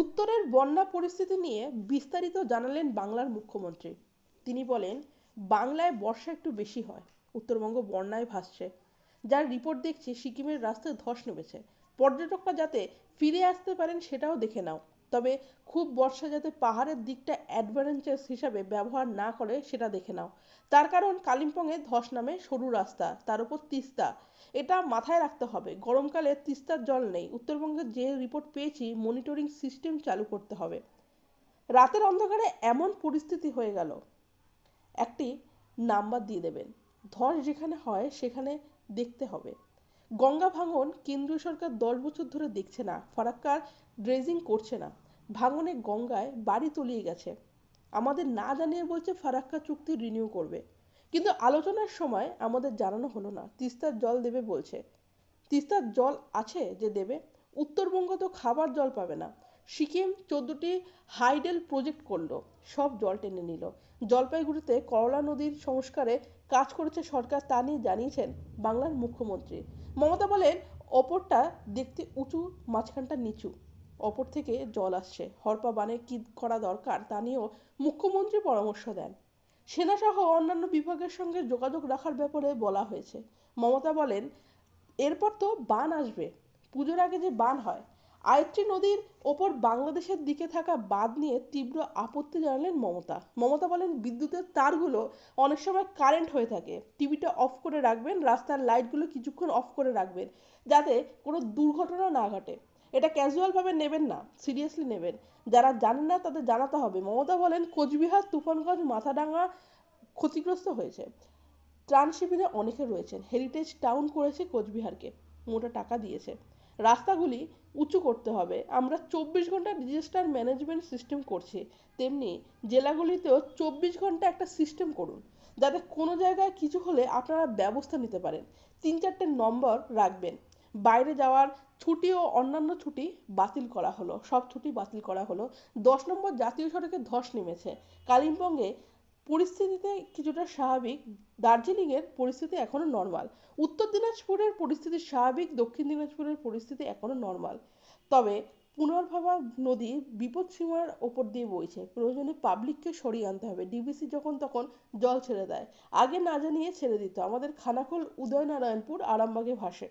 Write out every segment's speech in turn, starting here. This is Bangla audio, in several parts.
উত্তরের বন্যা পরিস্থিতি নিয়ে বিস্তারিত জানালেন বাংলার মুখ্যমন্ত্রী। তিনি বলেন, বাংলায় বর্ষা একটু বেশি হয়, উত্তরবঙ্গ বন্যায় ভাসছে। যার রিপোর্ট দেখছি, সিকিমের রাস্তায় ধস নেমেছে। পর্যটকরা যাতে ফিরে আসতে পারেন, সেটাও দেখে নাও। তবে খুব বর্ষা যাতে পাহাড়ের দিকটা অ্যাডভেঞ্চার্স হিসাবে ব্যবহার না করে, সেটা দেখে নাও। তার কারণ কালিম্পংয়ে ধস নামে সরু রাস্তা, তার উপর তিস্তা। এটা মাথায় রাখতে হবে। গরমকালে তিস্তার জল নেই। উত্তরবঙ্গের যে রিপোর্ট পেয়েছি মনিটরিং সিস্টেম চালু করতে হবে। রাতের অন্ধকারে এমন পরিস্থিতি হয়ে গেল। একটি নাম্বার দিয়ে দেবেন। ধস যেখানে হয়, সেখানে দেখতে হবে। গঙ্গা ভাঙন কেন্দ্রীয় সরকার দশ বছর ধরে দেখছে না, ফারাক্কার ড্রেজিং করছে না, ভাঙনে গঙ্গায় বাড়ি তলিয়ে গেছে। আমাদের না জানিয়ে বলছে ফারাক্কা চুক্তি রিনিউ করবে। কিন্তু আলোচনার সময় আমাদের জানানো হলো না, তিস্তার জল দেবে বলছে। তিস্তার জল আছে যে দেবে, উত্তরবঙ্গ তো খাবার জল পাবে না। সিকিম চোদ্দটি হাইডেল প্রজেক্ট করল, সব জল টেনে নিল। জলপাইগুড়িতে করলা নদীর সংস্কারে কাজ করেছে সরকার তা নিয়ে জানিয়েছেন বাংলার মুখ্যমন্ত্রী। মমতা বলেন, অপরটা দেখতে উঁচু, মাঝখানটা নিচু। অপর থেকে জল আসছে। হরপা বানে কী করা দরকার তা নিয়েও মুখ্যমন্ত্রী পরামর্শ দেন। সেনাসহ অন্যান্য বিভাগের সঙ্গে যোগাযোগ রাখার ব্যাপারে বলা হয়েছে। মমতা বলেন, এরপর তো বান আসবে। পুজোর আগে যে বান হয় আয়ত্রী নদীর ওপর বাংলাদেশের দিকে থাকা বাঁধ নিয়ে তীব্র আপত্তি জানালেন মমতা। মমতা বলেন, বিদ্যুতের তারগুলো অনেক সময় কারেন্ট হয়ে থাকে। টিভিটা অফ করে রাখবেন, রাস্তার লাইটগুলো কিছুক্ষণ অফ করে রাখবেন, যাতে কোনো দুর্ঘটনা না ঘটে। এটা ক্যাজুয়ালভাবে নেবেন না সিরিয়াসলি নেবেন। যারা জানেন না তাদের জানাতে হবে। মমতা বলেন, কোচবিহার, তুফানগঞ্জ, মাথাডাঙ্গা ক্ষতিগ্রস্ত হয়েছে। ত্রাণ শিবিরে অনেকে রয়েছেন। হেরিটেজ টাউন করেছে কোচবিহারকে। মোটা টাকা দিয়েছে। রাস্তাগুলি উঁচু করতে হবে। আমরা চব্বিশ ঘণ্টা ডিজাস্টার ম্যানেজমেন্ট সিস্টেম করছি। তেমনি জেলাগুলিতেও চব্বিশ ঘণ্টা একটা সিস্টেম করুন, যাতে কোনো জায়গায় কিছু হলে আপনারা ব্যবস্থা নিতে পারেন। তিন চারটে নম্বর রাখবেন। বাইরে যাওয়ার ছুটি ও অন্যান্য ছুটি বাতিল করা হলো, সব ছুটি বাতিল করা হলো। দশ নম্বর জাতীয় সড়কে ধস নেমেছে। কালিম্পংয়ে পরিস্থিতিতে কিছুটা স্বাভাবিক। দার্জিলিংয়ের পরিস্থিতি এখনও নর্মাল উত্তর দিনাজপুরের পরিস্থিতি স্বাভাবিক, দক্ষিণ দিনাজপুরের পরিস্থিতি এখনও নর্মাল তবে পুনর্ভাবা নদী বিপদ সীমার ওপর দিয়ে বইছে। প্রয়োজনে পাবলিককে সরিয়ে আনতে হবে। ডিবিসি যখন তখন জল ছেড়ে দেয়। আগে না জানিয়ে ছেড়ে দিত। আমাদের খানাকুল উদয়নারায়ণপুর, আরামবাগে ভাসে।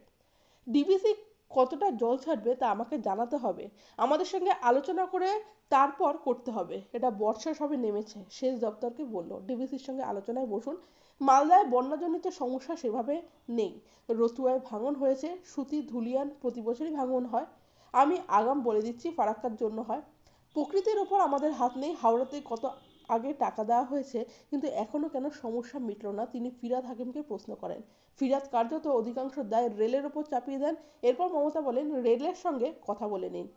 ডিবিসি কতটা জল ছাড়বে তা আমাকে জানাতে হবে। আমাদের সঙ্গে আলোচনা করে তারপর করতে হবে। এটা বর্ষা সবে নেমেছে। সেচ দপ্তরকে বলল, ডিবিসির সঙ্গে আলোচনায় বসুন। মালদায় বন্যাজনিত সমস্যা সেভাবে নেই। রতুয়ায় ভাঙন হয়েছে, সুতি, ধুলিয়ান প্রতি বছরই ভাঙন হয়। আমি আগাম বলে দিচ্ছি, ফারাক্কার জন্য হয়। প্রকৃতির ওপর আমাদের হাত নেই। হাওড়াতে কত আগে টাকা দেওয়া হয়েছে, কিন্তু এখনও কেন সমস্যা মিটল না? তিনি ফিরাদ হাকিমকে প্রশ্ন করেন। ফিরাদ কার্যত অধিকাংশ দায় রেলের ওপর চাপিয়ে দেন। এরপর মমতা বলেন, রেলের সঙ্গে কথা বলে নিন।